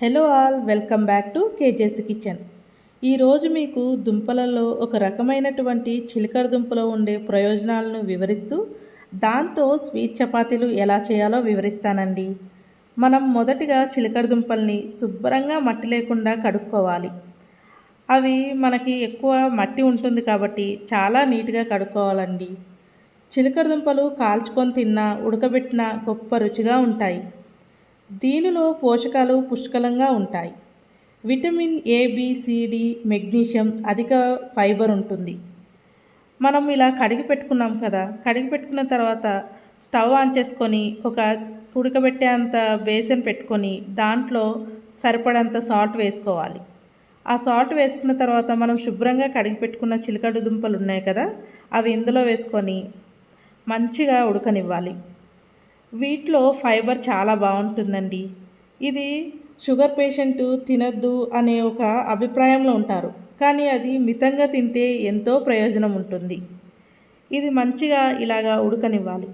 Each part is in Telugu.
Hello all welcome back to KJC kitchen. ఈరోజు మీకు దుంపలలో ఒక రకమైనటువంటి చిలకర దుంపలో ఉండే ప్రయోజనాలను వివరిస్తూ దాంతో స్వీట్ చపాతీలు ఎలా చేయాలో వివరిస్తానండి. మనం మొదటిగా చిలకర దుంపల్ని శుభ్రంగా మట్టి లేకుండా కడుక్కోవాలి. అవి మనకి ఎక్కువ మట్టి ఉంటుంది కాబట్టి చాలా నీట్గా కడుక్కోవాలండి. చిలకర దుంపలు కాల్చుకొని తిన్నా ఉడకబెట్టినా గొప్ప రుచిగా ఉంటాయి. దీనిలో పోషకాలు పుష్కలంగా ఉంటాయి. విటమిన్ ఏబిసిడి మెగ్నీషియం అధిక ఫైబర్ ఉంటుంది. మనం ఇలా కడిగి పెట్టుకున్నాం కదా కడిగి పెట్టుకున్న తర్వాత స్టవ్ ఆన్ చేసుకొని ఒక ఉడకబెట్టేంత బేసన్ పెట్టుకొని దాంట్లో సరిపడంత సాల్ట్ వేసుకోవాలి. ఆ సాల్ట్ వేసుకున్న తర్వాత మనం శుభ్రంగా కడిగి పెట్టుకున్న చిలకడు దుంపలు ఉన్నాయి కదా అవి ఇందులో వేసుకొని మంచిగా ఉడకనివ్వాలి. వీటిలో ఫైబర్ చాలా బాగుంటుందండి. ఇది షుగర్ పేషెంట్ తినద్దు అనే ఒక అభిప్రాయంలో ఉంటారు. కానీ అది మితంగా తింటే ఎంతో ప్రయోజనం ఉంటుంది. ఇది మంచిగా ఇలాగా ఉడకనివ్వాలి.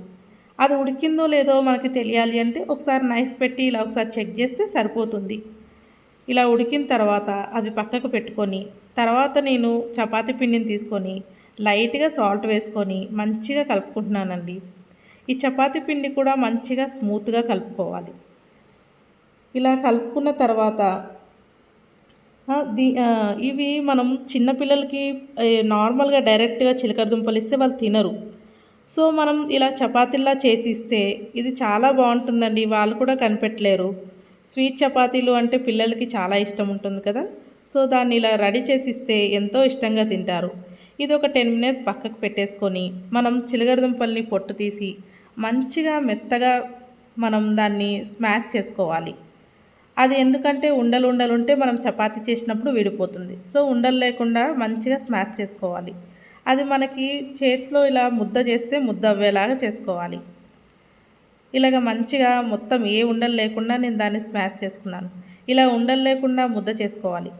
అది ఉడికిందో లేదో మనకి తెలియాలి అంటే ఒకసారి నైఫ్ పెట్టి ఇలా ఒకసారి చెక్ చేస్తే సరిపోతుంది. ఇలా ఉడికిన తర్వాత అవి పక్కకు పెట్టుకొని తర్వాత నేను చపాతీ పిండిని తీసుకొని లైట్గా సాల్ట్ వేసుకొని మంచిగా కలుపుకుంటున్నానండి. ఈ చపాతి పిండి కూడా మంచిగా స్మూత్గా కలుపుకోవాలి. ఇలా కలుపుకున్న తర్వాత దీ ఇవి మనం చిన్నపిల్లలకి నార్మల్గా డైరెక్ట్గా చిలకడ దుంపలు ఇస్తే వాళ్ళు తినరు. సో మనం ఇలా చపాతీలా చేసి ఇస్తే ఇది చాలా బాగుంటుందండి. వాళ్ళు కూడా కనిపెట్టలేరు. స్వీట్ చపాతీలు అంటే పిల్లలకి చాలా ఇష్టం ఉంటుంది కదా. సో దాన్ని ఇలా రెడీ చేసి ఇస్తే ఎంతో ఇష్టంగా తింటారు. ఇది ఒక టెన్ మినిట్స్ పక్కకు పెట్టేసుకొని మనం చిలకడ దుంపల్ని పొట్టు తీసి మంచిగా మెత్తగా మనం దాన్ని స్మాష్ చేసుకోవాలి. అది ఎందుకంటే ఉండలు ఉండలు ఉంటే మనం చపాతి చేసినప్పుడు విడిపోతుంది. సో ఉండలు లేకుండా మంచిగా స్మాష్ చేసుకోవాలి. అది మనకి చేతిలో ఇలా ముద్ద చేస్తే ముద్ద అవ్వేలాగా చేసుకోవాలి. ఇలాగ మంచిగా మొత్తం ఏ ఉండలు లేకుండా నేను దాన్ని స్మాష్ చేసుకున్నాను. ఇలా ఉండలు లేకుండా ముద్ద చేసుకోవాలి.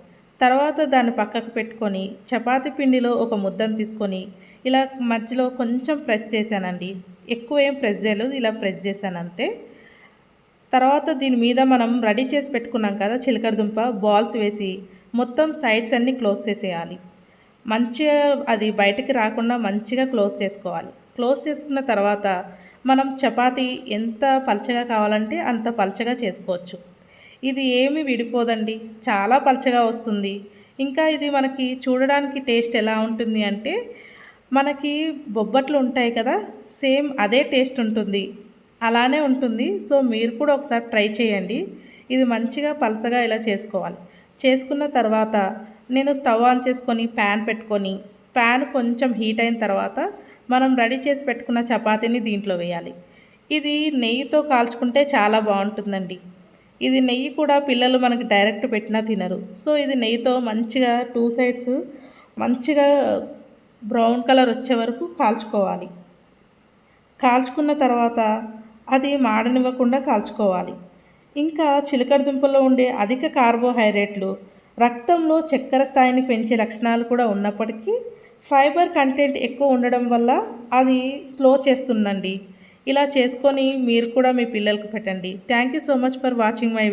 తర్వాత దాన్ని పక్కకు పెట్టుకొని చపాతి పిండిలో ఒక ముద్దను తీసుకొని ఇలా మధ్యలో కొంచెం ప్రెస్ చేశానండి. ఎక్కువ ఏం ప్రెస్ చేయలేదు ఇలా ప్రెస్ చేశాను అంతే. తర్వాత దీని మీద మనం రెడీ చేసి పెట్టుకున్నాం కదా చిలకడదుంప బాల్స్ వేసి మొత్తం సైడ్స్ అన్నీ క్లోజ్ చేసేయాలి. మంచిగా అది బయటకి రాకుండా మంచిగా క్లోజ్ చేసుకోవాలి. క్లోజ్ చేసుకున్న తర్వాత మనం చపాతీ ఎంత పలచగా కావాలంటే అంత పలచగా చేసుకోవచ్చు. ఇది ఏమి విడిపోదండి. చాలా పలచగా వస్తుంది. ఇంకా ఇది మనకి చూడడానికి టేస్ట్ ఎలా ఉంటుంది అంటే మనకి బొబ్బట్లు ఉంటాయి కదా సేమ్ అదే టేస్ట్ ఉంటుంది. అలానే ఉంటుంది. సో మీరు కూడా ఒకసారి ట్రై చేయండి. ఇది మంచిగా పలసగా ఇలా చేసుకోవాలి. చేసుకున్న తర్వాత నేను స్టవ్ ఆన్ చేసుకొని ప్యాన్ పెట్టుకొని ప్యాన్ కొంచెం హీట్ అయిన తర్వాత మనం రెడీ చేసి పెట్టుకున్న చపాతీని దీంట్లో వేయాలి. ఇది నెయ్యితో కాల్చుకుంటే చాలా బాగుంటుందండి. ఇది నెయ్యి కూడా పిల్లలు మనకి డైరెక్ట్ పెట్టినా తినరు. సో ఇది నెయ్యితో మంచిగా టూ సైడ్స్ మంచిగా బ్రౌన్ కలర్ వచ్చే వరకు కాల్చుకోవాలి. కాల్చుకున్న తర్వాత అది మాడనివ్వకుండా కాల్చుకోవాలి. ఇంకా చిలకడ దుంపలో ఉండే అధిక కార్బోహైడ్రేట్లు రక్తంలో చక్కెర స్థాయిని పెంచే లక్షణాలు కూడా ఉన్నప్పటికీ ఫైబర్ కంటెంట్ ఎక్కువ ఉండడం వల్ల అది స్లో చేస్తుందండి. ఇలా చేసుకొని మీరు కూడా మీ పిల్లలకు పెట్టండి. Thank you so much for watching my video